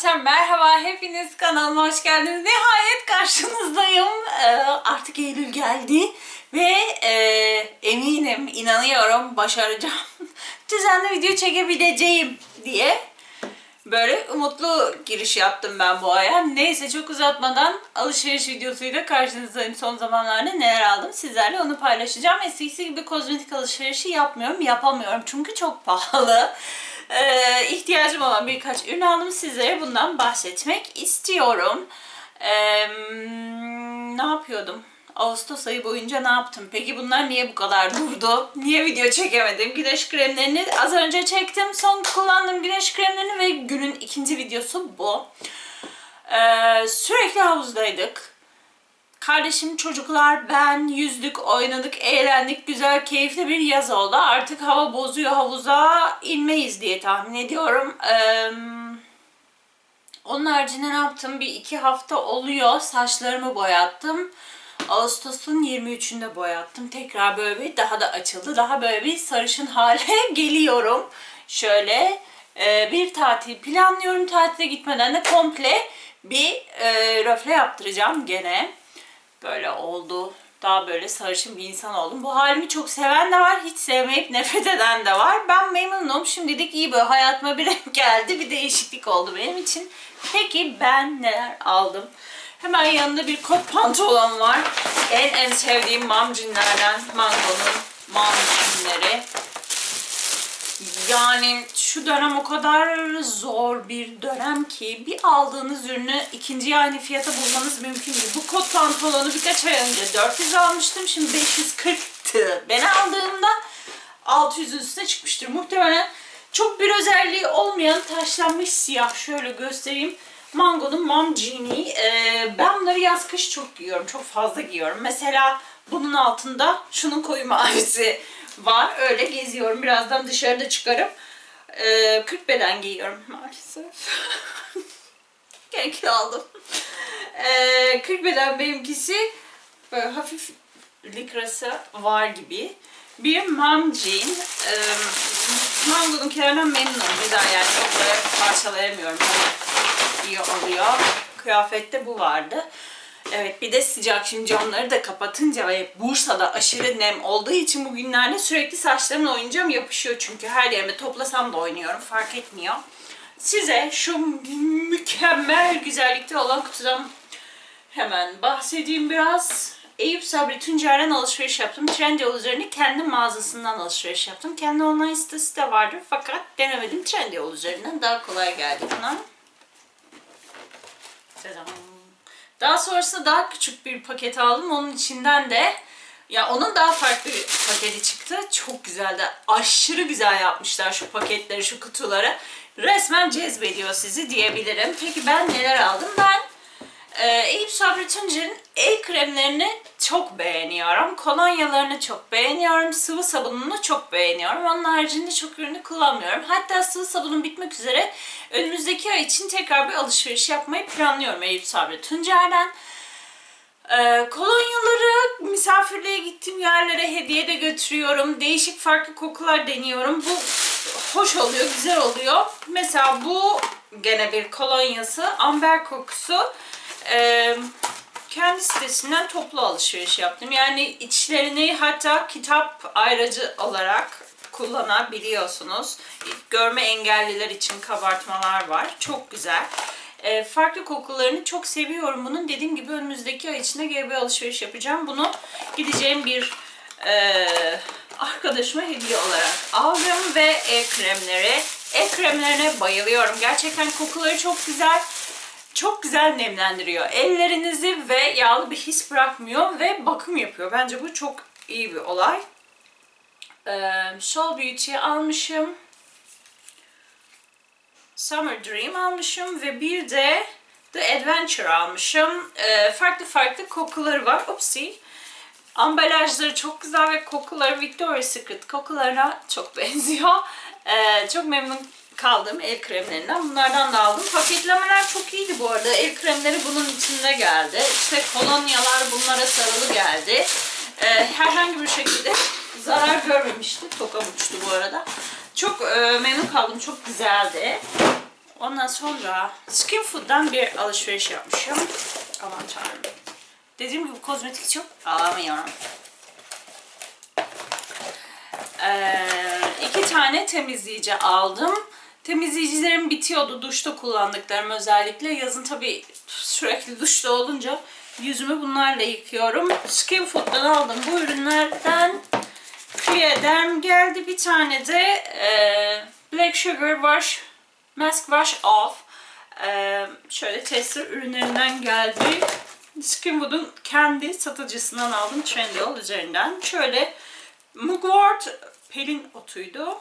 Arkadaşlar merhaba, hepiniz kanalıma hoş geldiniz. Nihayet karşınızdayım. Ee, artık Eylül geldi ve e, eminim, inanıyorum başaracağım. Düzenli video çekebileceğim diye böyle umutlu giriş yaptım ben bu aya. Neyse çok uzatmadan alışveriş videosuyla karşınızdayım. Son zamanlarda neler aldım sizlerle onu paylaşacağım. Eskisi gibi kozmetik alışverişi yapmıyorum, yapamıyorum çünkü çok pahalı. Ee, ihtiyacım olan birkaç ürün aldım. Sizlere bundan bahsetmek istiyorum. Ee, ne yapıyordum? Ağustos ayı boyunca ne yaptım? Peki bunlar niye bu kadar durdu? Niye video çekemedim? Güneş kremlerini az önce çektim. Son kullandığım güneş kremlerini ve günün ikinci videosu bu. Ee, sürekli havuzdaydık. Kardeşim, çocuklar, ben yüzdük, oynadık, eğlendik. Güzel, keyifli bir yaz oldu. Artık hava bozuyor, havuza inmeyiz diye tahmin ediyorum. Ee, onun haricinde ne yaptım? Bir iki hafta oluyor. Saçlarımı boyattım. Ağustos'un 23'ünde boyattım. Tekrar böyle bir daha da açıldı. Daha böyle bir sarışın hale geliyorum. Şöyle e, bir tatil planlıyorum. Tatile gitmeden de komple bir e, röfle yaptıracağım gene. Böyle oldu. Daha böyle sarışın bir insan oldum. Bu halimi çok seven de var. Hiç sevmeyip nefret eden de var. Ben memnunum. Şimdilik iyi böyle hayatıma bir renk geldi. Bir değişiklik oldu benim için. Peki ben neler aldım? Hemen yanında bir kot pantolon var. En en sevdiğim mam cinlerden Mango'nun mam cinleri. Yani şu dönem o kadar zor bir dönem ki bir aldığınız ürünü ikinci aynı fiyata bulmanız mümkün değil. Bu kot pantolonu birkaç ay önce 400 almıştım. Şimdi 540'tı. Ben aldığımda 600 üstüne çıkmıştır. Muhtemelen çok bir özelliği olmayan taşlanmış siyah. Şöyle göstereyim. Mango'nun Mom Jean'i. Ee, ben bunları yaz kış çok giyiyorum. Çok fazla giyiyorum. Mesela bunun altında şunun koyu mavisi var. Öyle geziyorum. Birazdan dışarıda çıkarım. Ee, 40 beden giyiyorum maalesef. Gene aldım. Ee, 40 beden benimkisi böyle hafif likrası var gibi. Bir mom jean. Ee, Mango'nunkilerden memnunum. Güzel yani çok böyle parçalayamıyorum. Hani iyi oluyor. Kıyafette bu vardı. Evet bir de sıcak şimdi camları da kapatınca ve Bursa'da aşırı nem olduğu için bugünlerde sürekli saçlarımla oynayacağım yapışıyor çünkü her yerime toplasam da oynuyorum fark etmiyor. Size şu mükemmel güzellikte olan kutudan hemen bahsedeyim biraz. Eyüp Sabri Tuncer'den alışveriş yaptım. Trendyol üzerine kendi mağazasından alışveriş yaptım. Kendi online sitesi de vardır fakat denemedim Trendyol üzerinden daha kolay geldi bana. Tadam. Daha sonrasında daha küçük bir paket aldım. Onun içinden de ya onun daha farklı bir paketi çıktı. Çok güzeldi. Aşırı güzel yapmışlar şu paketleri, şu kutuları. Resmen cezbediyor sizi diyebilirim. Peki ben neler aldım? Ben e, Eyüp Sabri Tuncer'in el kremlerini çok beğeniyorum. Kolonyalarını çok beğeniyorum. Sıvı sabununu çok beğeniyorum. Onun haricinde çok ürünü kullanmıyorum. Hatta sıvı sabunun bitmek üzere önümüzdeki ay için tekrar bir alışveriş yapmayı planlıyorum Eyüp Sabri Tuncer'den. Ee, kolonyaları misafirliğe gittiğim yerlere hediye de götürüyorum. Değişik farklı kokular deniyorum. Bu hoş oluyor, güzel oluyor. Mesela bu gene bir kolonyası. Amber kokusu. Ee, kendi sitesinden toplu alışveriş yaptım. Yani içlerini hatta kitap ayracı olarak kullanabiliyorsunuz. Görme engelliler için kabartmalar var. Çok güzel. E, farklı kokularını çok seviyorum bunun. Dediğim gibi önümüzdeki ay içinde GB alışveriş yapacağım. Bunu gideceğim bir e, arkadaşıma hediye olarak aldım ve el kremleri. El kremlerine bayılıyorum. Gerçekten kokuları çok güzel. Çok güzel nemlendiriyor ellerinizi ve yağlı bir his bırakmıyor ve bakım yapıyor. Bence bu çok iyi bir olay. Ee, Soul Beauty'yi almışım. Summer Dream almışım ve bir de The Adventure almışım. Ee, farklı farklı kokuları var. Upsi. Ambalajları çok güzel ve kokuları Victoria's Secret kokularına çok benziyor. Ee, çok memnun kaldım el kremlerinden. Bunlardan da aldım. Paketlemeler çok iyiydi bu arada. El kremleri bunun içinde geldi. İşte kolonyalar bunlara sarılı geldi. Ee, herhangi bir şekilde zarar görmemişti. Tokam uçtu bu arada. Çok e, memnun kaldım. Çok güzeldi. Ondan sonra Skin Food'dan bir alışveriş yapmışım. Aman tanrım. Dediğim gibi kozmetik çok alamıyorum. Ee, iki tane temizleyici aldım. Temizleyicilerim bitiyordu duşta kullandıklarım özellikle. Yazın tabii sürekli duşta olunca yüzümü bunlarla yıkıyorum. Skin Food'dan aldım bu ürünlerden. Clearderm geldi bir tane de e, Black Sugar Wash Mask Wash Off. E, şöyle tester ürünlerinden geldi. Skinwood'un kendi satıcısından aldım Trendyol üzerinden. Şöyle Mugwort pelin otuydu.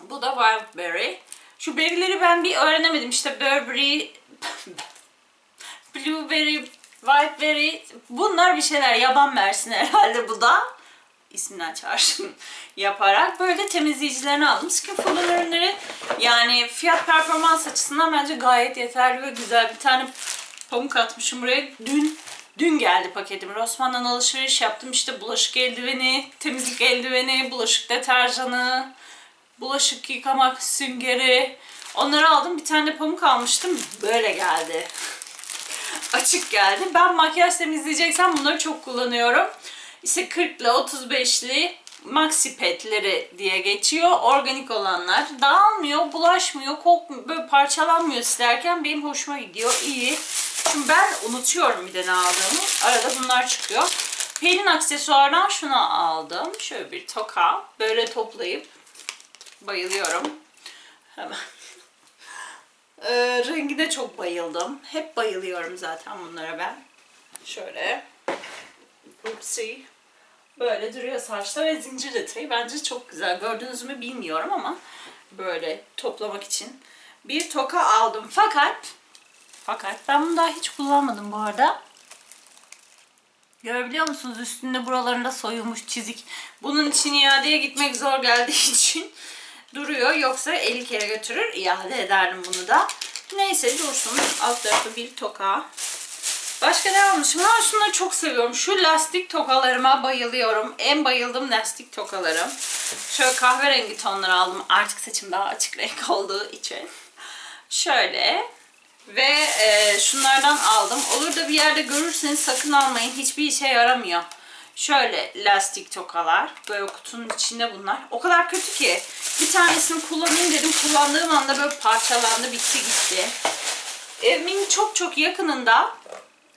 Bu da Wildberry. Şu berry'leri ben bir öğrenemedim. İşte Burberry, Blueberry, Whiteberry. Bunlar bir şeyler. Yaban mersin herhalde bu da. İsminden çağrışım yaparak. Böyle temizleyicilerini aldım. Skin Food'un ürünleri yani fiyat performans açısından bence gayet yeterli ve güzel. Bir tane pamuk atmışım buraya. Dün Dün geldi paketim. Rossmann'dan alışveriş yaptım. İşte bulaşık eldiveni, temizlik eldiveni, bulaşık deterjanı, bulaşık yıkamak süngeri. Onları aldım. Bir tane de pamuk almıştım. Böyle geldi. Açık geldi. Ben makyaj temizleyeceksem bunları çok kullanıyorum. İşte 40'lı, 35'li maxi petleri diye geçiyor. Organik olanlar. Dağılmıyor, bulaşmıyor, kokmuyor, böyle parçalanmıyor silerken benim hoşuma gidiyor. İyi. Şimdi ben unutuyorum bir de ne aldığımı. Arada bunlar çıkıyor. Pelin aksesuardan şunu aldım. Şöyle bir toka. Böyle toplayıp bayılıyorum. Hemen. Ee, rengine çok bayıldım. Hep bayılıyorum zaten bunlara ben. Şöyle. Oopsie. Böyle duruyor saçta ve zincir detayı bence çok güzel. Gördünüz mü bilmiyorum ama böyle toplamak için bir toka aldım. Fakat fakat ben bunu daha hiç kullanmadım bu arada. Görebiliyor musunuz? Üstünde buralarında soyulmuş çizik. Bunun için iadeye gitmek zor geldiği için duruyor. Yoksa 50 kere götürür. iade ederdim bunu da. Neyse dursun. Alt tarafı bir toka. Başka ne almışım? Ha şunları çok seviyorum. Şu lastik tokalarıma bayılıyorum. En bayıldığım lastik tokalarım. Şöyle kahverengi tonlar aldım. Artık saçım daha açık renk olduğu için. Şöyle. Ve e, şunlardan aldım. Olur da bir yerde görürseniz sakın almayın. Hiçbir işe yaramıyor. Şöyle lastik tokalar. Böyle kutunun içinde bunlar. O kadar kötü ki. Bir tanesini kullanayım dedim. Kullandığım anda böyle parçalandı, bitti gitti. Evimin çok çok yakınında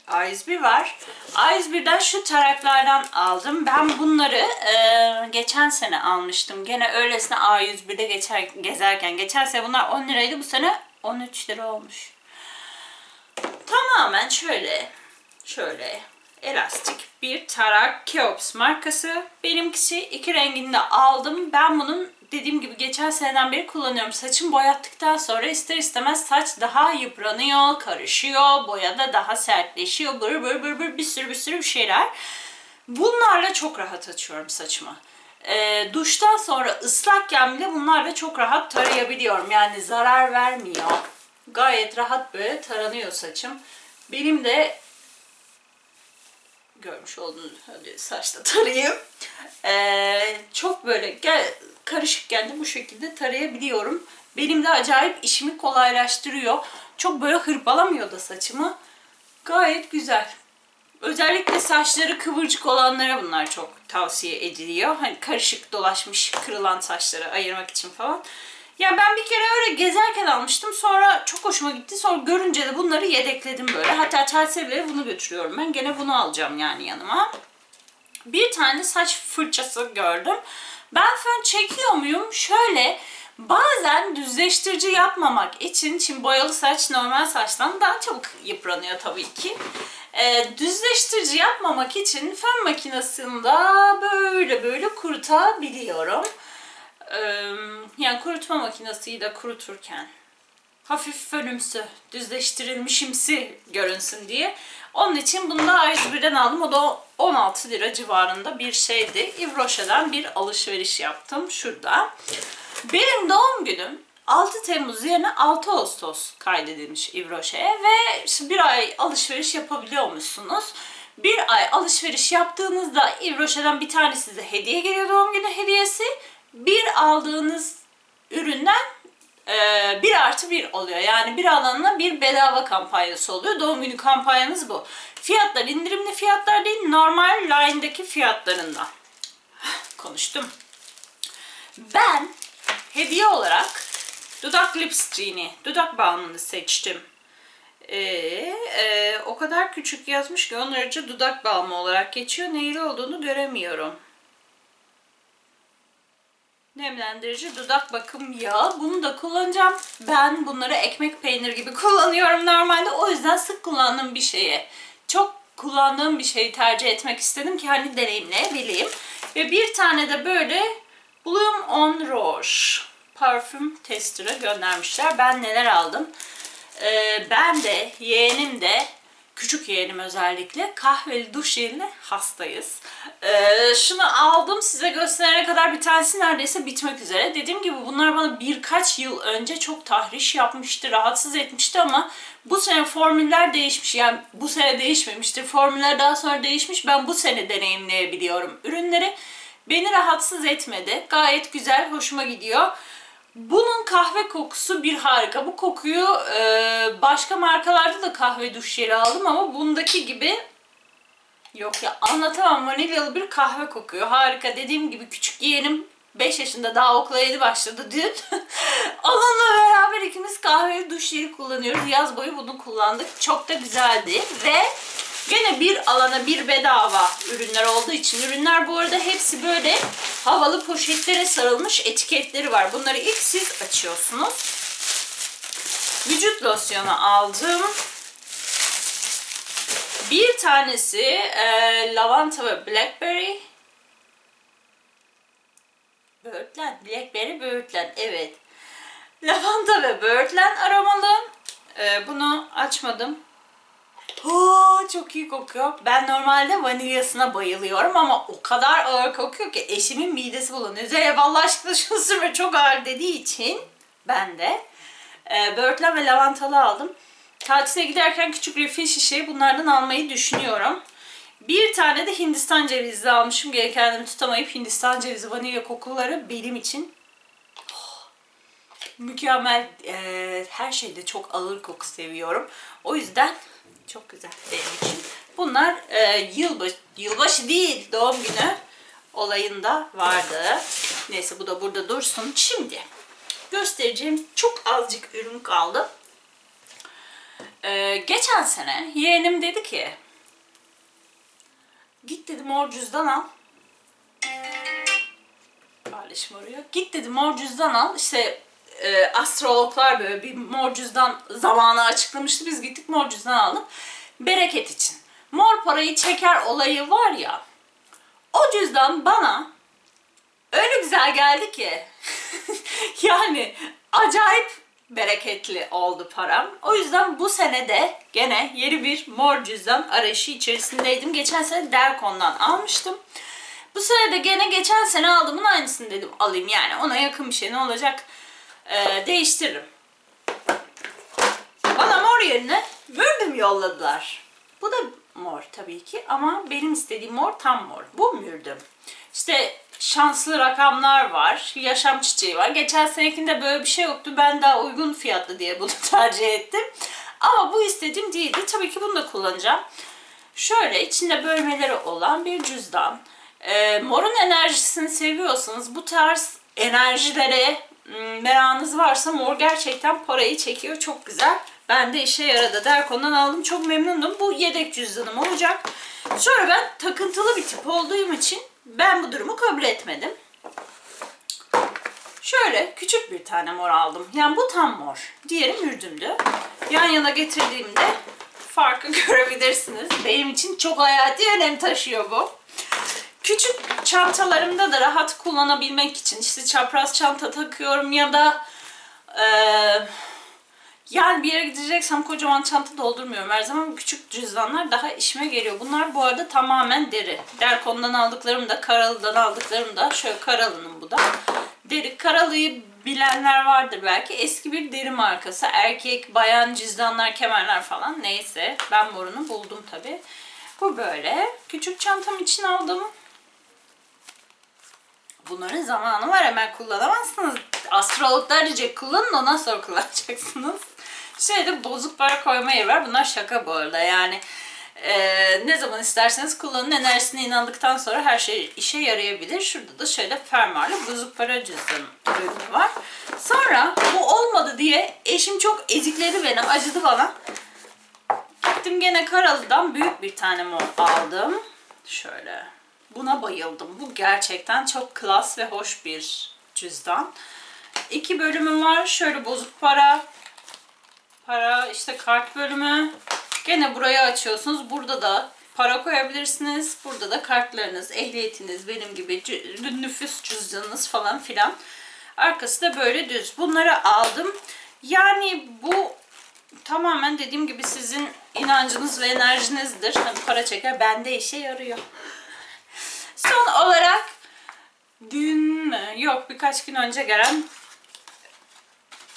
A101 var. A101'den şu taraklardan aldım. Ben bunları e, geçen sene almıştım. Gene öylesine A101'de geçer, gezerken. Geçen sene bunlar 10 liraydı. Bu sene 13 lira olmuş. Tamamen şöyle, şöyle elastik bir tarak Keops markası. Benimkisi iki renginde aldım. Ben bunun dediğim gibi geçen seneden beri kullanıyorum. Saçım boyattıktan sonra ister istemez saç daha yıpranıyor, karışıyor, boyada daha sertleşiyor, bır bır bır bır bir sürü bir sürü bir şeyler. Bunlarla çok rahat açıyorum saçımı. Ee, duştan sonra ıslakken bile bunlarla çok rahat tarayabiliyorum. Yani zarar vermiyor. Gayet rahat böyle taranıyor saçım. Benim de görmüş olduğunuz saçta tarayayım. Ee, çok böyle gel, karışıkken de bu şekilde tarayabiliyorum. Benim de acayip işimi kolaylaştırıyor. Çok böyle hırpalamıyor da saçımı. Gayet güzel. Özellikle saçları kıvırcık olanlara bunlar çok tavsiye ediliyor. Hani karışık dolaşmış kırılan saçları ayırmak için falan. Ya ben bir kere öyle gezerken almıştım. Sonra çok hoşuma gitti. Sonra görünce de bunları yedekledim böyle. Hatta Chelsea'ye bunu götürüyorum ben. Gene bunu alacağım yani yanıma. Bir tane saç fırçası gördüm. Ben fön çekiyor muyum? Şöyle bazen düzleştirici yapmamak için, şimdi boyalı saç normal saçtan daha çabuk yıpranıyor tabii ki. Ee, düzleştirici yapmamak için fön makinesinde böyle böyle kurutabiliyorum. Ee, yani kurutma makinesiyle kuruturken hafif fönümsü, düzleştirilmişimsi görünsün diye. Onun için bunu da A101'den aldım. O da 16 lira civarında bir şeydi. Yves Rocher'den bir alışveriş yaptım şurada. Benim doğum günüm 6 Temmuz yerine 6 Ağustos kaydedilmiş Rocher'e ve bir ay alışveriş yapabiliyormuşsunuz. Bir ay alışveriş yaptığınızda Yves Rocher'den bir tane size hediye geliyor doğum günü hediyesi. Bir aldığınız üründen e, bir artı bir oluyor. Yani bir alanına bir bedava kampanyası oluyor. Doğum günü kampanyanız bu. Fiyatlar indirimli fiyatlar değil, normal line'daki fiyatlarından. Konuştum. Ben hediye olarak dudak lipstick'ini, dudak balmını seçtim. Ee, e, o kadar küçük yazmış ki onarıcı dudak balmı olarak geçiyor. Neyli olduğunu göremiyorum. Nemlendirici dudak bakım yağı. Bunu da kullanacağım. Ben bunları ekmek peynir gibi kullanıyorum normalde. O yüzden sık kullandığım bir şeye, çok kullandığım bir şeyi tercih etmek istedim ki hani deneyimleyebileyim. Ve bir tane de böyle Bloom on Rouge parfüm tester'ı göndermişler. Ben neler aldım? Ee, ben de yeğenim de küçük yeğenim özellikle kahveli duş jeline hastayız. Ee, şunu aldım size gösterene kadar bir tanesi neredeyse bitmek üzere. Dediğim gibi bunlar bana birkaç yıl önce çok tahriş yapmıştı, rahatsız etmişti ama bu sene formüller değişmiş. Yani bu sene değişmemiştir. Formüller daha sonra değişmiş. Ben bu sene deneyimleyebiliyorum ürünleri. Beni rahatsız etmedi. Gayet güzel, hoşuma gidiyor. Bunun kahve kokusu bir harika. Bu kokuyu e, başka markalarda da kahve duş jeli aldım ama bundaki gibi yok ya anlatamam vanilyalı bir kahve kokuyor. Harika. Dediğim gibi küçük yeğenim 5 yaşında daha okula yeni başladı dün. Onunla beraber ikimiz kahve duş jeli kullanıyoruz. Yaz boyu bunu kullandık. Çok da güzeldi ve Gene bir alana bir bedava ürünler olduğu için ürünler bu arada hepsi böyle havalı poşetlere sarılmış etiketleri var. Bunları ilk siz açıyorsunuz. Vücut losyonu aldım. Bir tanesi e, lavanta ve blackberry. Böğürtlen, blackberry böğürtlen evet. Lavanta ve böğürtlen aromalı. E, bunu açmadım. Oo, çok iyi kokuyor. Ben normalde vanilyasına bayılıyorum ama o kadar ağır kokuyor ki eşimin midesi bulanıyor. Zeynep Allah aşkına şunu sürme çok ağır dediği için ben de e, böğürtlen ve lavantalı aldım. Tatile giderken küçük refill şişeyi bunlardan almayı düşünüyorum. Bir tane de Hindistan cevizli almışım. Geri kendimi tutamayıp Hindistan cevizi vanilya kokuları benim için oh, mükemmel. E, her şeyde çok ağır koku seviyorum. O yüzden çok güzel benim için. Bunlar e, yılbaşı, yılbaşı değil doğum günü olayında vardı. Neyse bu da burada dursun. Şimdi göstereceğim çok azıcık ürün kaldı. E, geçen sene yeğenim dedi ki git dedi mor cüzdan al. Paylaşım arıyor. Git dedi mor cüzdan al. İşte e, astrologlar böyle bir mor cüzdan zamanı açıklamıştı. Biz gittik mor cüzdan aldık. Bereket için. Mor parayı çeker olayı var ya. O cüzdan bana öyle güzel geldi ki. yani acayip bereketli oldu param. O yüzden bu sene de gene yeni bir mor cüzdan arayışı içerisindeydim. Geçen sene Derkon'dan almıştım. Bu sene de gene geçen sene aldığımın aynısını dedim alayım yani ona yakın bir şey ne olacak ee, değiştiririm. Bana mor yerine mürdüm yolladılar. Bu da mor tabii ki ama benim istediğim mor tam mor. Bu mürdüm. İşte şanslı rakamlar var, yaşam çiçeği var. Geçen senekinde böyle bir şey yoktu. Ben daha uygun fiyatlı diye bunu tercih ettim. Ama bu istediğim değildi. Tabii ki bunu da kullanacağım. Şöyle içinde bölmeleri olan bir cüzdan. Ee, morun enerjisini seviyorsanız bu tarz enerjilere merakınız varsa mor gerçekten parayı çekiyor. Çok güzel. Ben de işe yaradı. Derkon'dan aldım. Çok memnundum. Bu yedek cüzdanım olacak. Şöyle ben takıntılı bir tip olduğum için ben bu durumu kabul etmedim. Şöyle küçük bir tane mor aldım. Yani bu tam mor. Diğeri mürdümdü. Yan yana getirdiğimde farkı görebilirsiniz. Benim için çok hayati önem taşıyor bu. Küçük çantalarımda da rahat kullanabilmek için işte çapraz çanta takıyorum ya da eee yani bir yere gideceksem kocaman çanta doldurmuyorum her zaman. Küçük cüzdanlar daha işime geliyor. Bunlar bu arada tamamen deri. Derkon'dan aldıklarım da, Karalı'dan aldıklarım da. Şöyle Karalı'nın bu da. Deri. Karalı'yı bilenler vardır belki. Eski bir deri markası. Erkek, bayan cüzdanlar, kemerler falan. Neyse. Ben morunu buldum tabi. Bu böyle. Küçük çantam için aldım. Bunların zamanı var hemen kullanamazsınız. Astrologlar diyecek kullanın ondan sonra kullanacaksınız. Şeyde bozuk para koyma yeri var. Bunlar şaka bu arada yani. Ee, ne zaman isterseniz kullanın. Enerjisine inandıktan sonra her şey işe yarayabilir. Şurada da şöyle fermuarlı bozuk para cüzdan ürünü var. Sonra bu olmadı diye eşim çok ezikledi beni, acıdı bana. Gittim gene Karalı'dan büyük bir tane mor aldım. Şöyle. Buna bayıldım. Bu gerçekten çok klas ve hoş bir cüzdan. İki bölümü var. Şöyle bozuk para, para işte kart bölümü. Gene burayı açıyorsunuz. Burada da para koyabilirsiniz. Burada da kartlarınız, ehliyetiniz, benim gibi nüfus cüzdanınız falan filan. Arkası da böyle düz. Bunları aldım. Yani bu tamamen dediğim gibi sizin inancınız ve enerjinizdir. Hani para çeker bende işe yarıyor. Son olarak dün? Yok birkaç gün önce gelen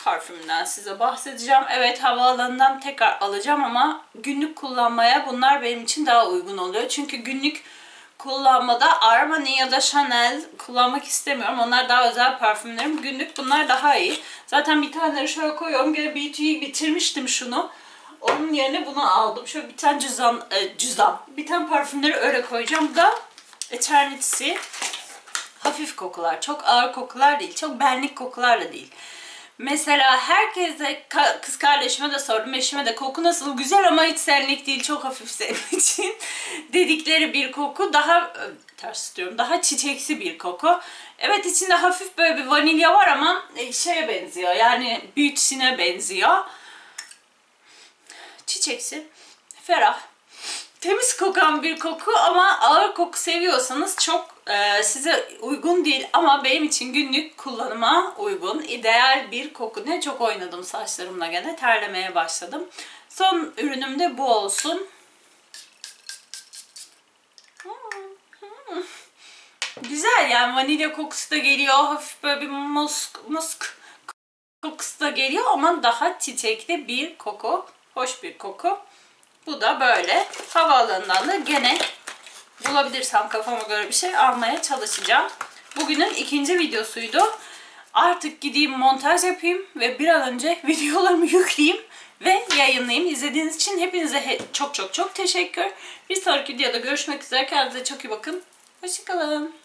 parfümden size bahsedeceğim. Evet havaalanından tekrar alacağım ama günlük kullanmaya bunlar benim için daha uygun oluyor. Çünkü günlük kullanmada Armani ya da Chanel kullanmak istemiyorum. Onlar daha özel parfümlerim. Günlük bunlar daha iyi. Zaten bir taneleri şöyle koyuyorum. Gene BT'yi bitirmiştim şunu. Onun yerine bunu aldım. Şöyle bir tane cüzdan, e, cüzdan. Bir tane parfümleri öyle koyacağım. Bu da Eternity. Hafif kokular. Çok ağır kokular değil. Çok benlik kokular da değil. Mesela herkese, kız kardeşime de sordum, eşime de koku nasıl? Güzel ama hiç senlik değil, çok hafif senin için dedikleri bir koku. Daha, ters diyorum, daha çiçeksi bir koku. Evet içinde hafif böyle bir vanilya var ama e, şeye benziyor, yani büyütüsüne benziyor. Çiçeksi, ferah, temiz kokan bir koku ama ağır koku seviyorsanız çok e, size uygun değil ama benim için günlük kullanıma uygun, ideal bir koku. Ne çok oynadım saçlarımla gene terlemeye başladım. Son ürünüm de bu olsun. Hmm. Güzel yani vanilya kokusu da geliyor. Hafif böyle bir musk, musk kokusu da geliyor ama daha çiçekli bir koku. Hoş bir koku. Bu da böyle. Havaalanından da gene bulabilirsem kafama göre bir şey almaya çalışacağım. Bugünün ikinci videosuydu. Artık gideyim montaj yapayım ve bir an önce videolarımı yükleyeyim ve yayınlayayım. İzlediğiniz için hepinize he- çok çok çok teşekkür. Bir sonraki videoda görüşmek üzere. Kendinize çok iyi bakın. Hoşçakalın.